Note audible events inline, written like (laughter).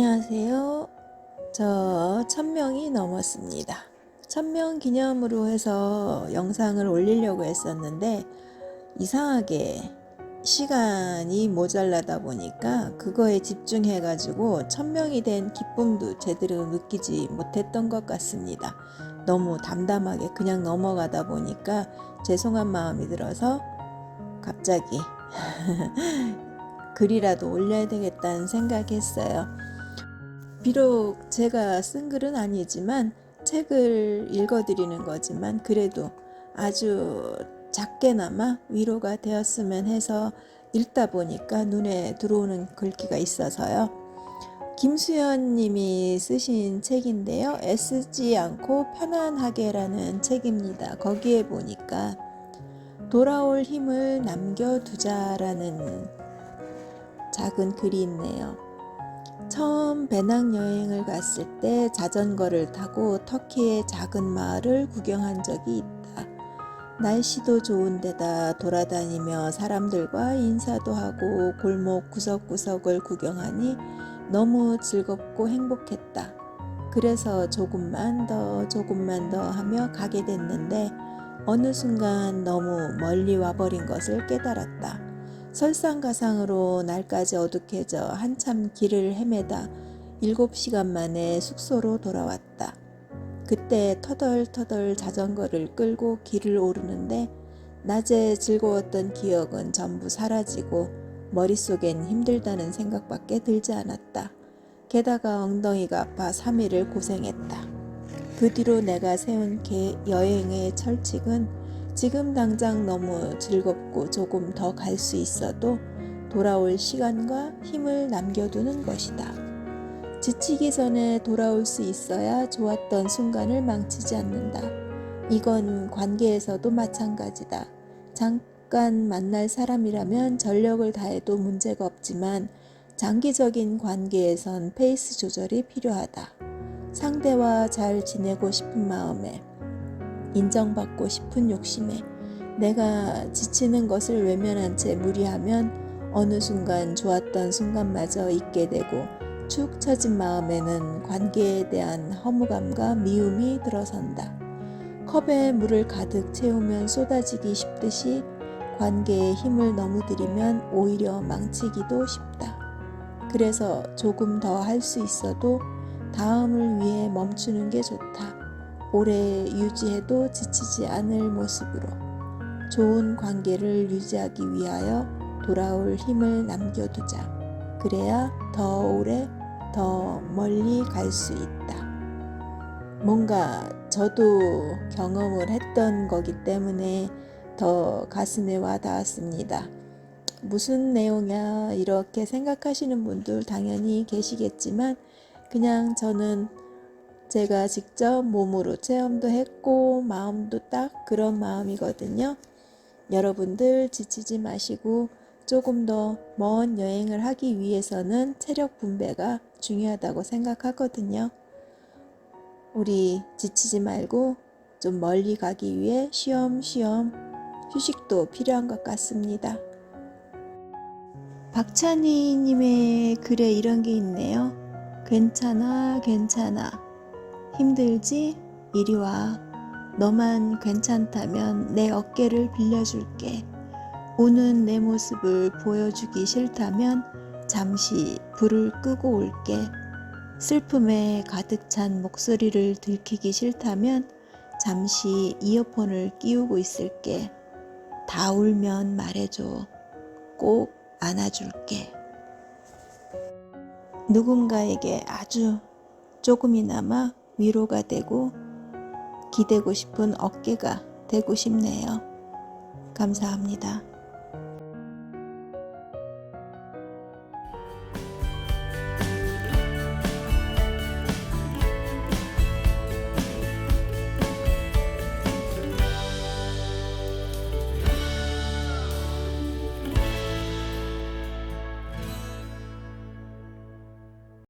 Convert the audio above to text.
안녕하세요. 저 1000명이 넘었습니다. 1000명 기념으로 해서 영상을 올리려고 했었는데 이상하게 시간이 모자라다 보니까 그거에 집중해 가지고 1000명이 된 기쁨도 제대로 느끼지 못했던 것 같습니다. 너무 담담하게 그냥 넘어가다 보니까 죄송한 마음이 들어서 갑자기 (laughs) 글이라도 올려야 되겠다는 생각했어요. 비록 제가 쓴 글은 아니지만 책을 읽어드리는 거지만 그래도 아주 작게나마 위로가 되었으면 해서 읽다 보니까 눈에 들어오는 글귀가 있어서요. 김수현 님이 쓰신 책인데요. 애쓰지 않고 편안하게라는 책입니다. 거기에 보니까 돌아올 힘을 남겨두자라는 작은 글이 있네요. 처음 배낭여행을 갔을 때 자전거를 타고 터키의 작은 마을을 구경한 적이 있다. 날씨도 좋은 데다 돌아다니며 사람들과 인사도 하고 골목 구석구석을 구경하니 너무 즐겁고 행복했다. 그래서 조금만 더 조금만 더 하며 가게 됐는데 어느 순간 너무 멀리 와버린 것을 깨달았다. 설상가상으로 날까지 어둑해져 한참 길을 헤매다 일곱 시간 만에 숙소로 돌아왔다. 그때 터덜터덜 자전거를 끌고 길을 오르는데 낮에 즐거웠던 기억은 전부 사라지고 머릿속엔 힘들다는 생각밖에 들지 않았다. 게다가 엉덩이가 아파 3일을 고생했다. 그 뒤로 내가 세운 계 여행의 철칙은 지금 당장 너무 즐겁고 조금 더 갈 수 있어도 돌아올 시간과 힘을 남겨두는 것이다. 지치기 전에 돌아올 수 있어야 좋았던 순간을 망치지 않는다. 이건 관계에서도 마찬가지다. 잠깐 만날 사람이라면 전력을 다해도 문제가 없지만 장기적인 관계에선 페이스 조절이 필요하다. 상대와 잘 지내고 싶은 마음에 인정받고 싶은 욕심에 내가 지치는 것을 외면한 채 무리하면 어느 순간 좋았던 순간마저 잊게 되고 축 처진 마음에는 관계에 대한 허무감과 미움이 들어선다. 컵에 물을 가득 채우면 쏟아지기 쉽듯이 관계에 힘을 너무 들이면 오히려 망치기도 쉽다. 그래서 조금 더 할 수 있어도 다음을 위해 멈추는 게 좋다. 오래 유지해도 지치지 않을 모습으로 좋은 관계를 유지하기 위하여 돌아올 힘을 남겨두자. 그래야 더 오래, 더 멀리 갈 수 있다. 뭔가 저도 경험을 했던 거기 때문에 더 가슴에 와 닿았습니다. 무슨 내용이야 이렇게 생각하시는 분들 당연히 계시겠지만 그냥 저는 제가 직접 몸으로 체험도 했고 마음도 딱 그런 마음이거든요. 여러분들 지치지 마시고 조금 더 먼 여행을 하기 위해서는 체력 분배가 중요하다고 생각하거든요. 우리 지치지 말고 좀 멀리 가기 위해 쉬엄쉬엄 휴식도 필요한 것 같습니다. 박찬희님의 글에 이런 게 있네요. 괜찮아, 괜찮아. 힘들지? 이리 와. 너만 괜찮다면 내 어깨를 빌려줄게. 우는 내 모습을 보여주기 싫다면 잠시 불을 끄고 올게. 슬픔에 가득 찬 목소리를 들키기 싫다면 잠시 이어폰을 끼우고 있을게. 다 울면 말해줘. 꼭 안아줄게. 누군가에게 아주 조금이나마 위로가 되고 기대고 싶은 어깨가 되고 싶네요. 감사합니다.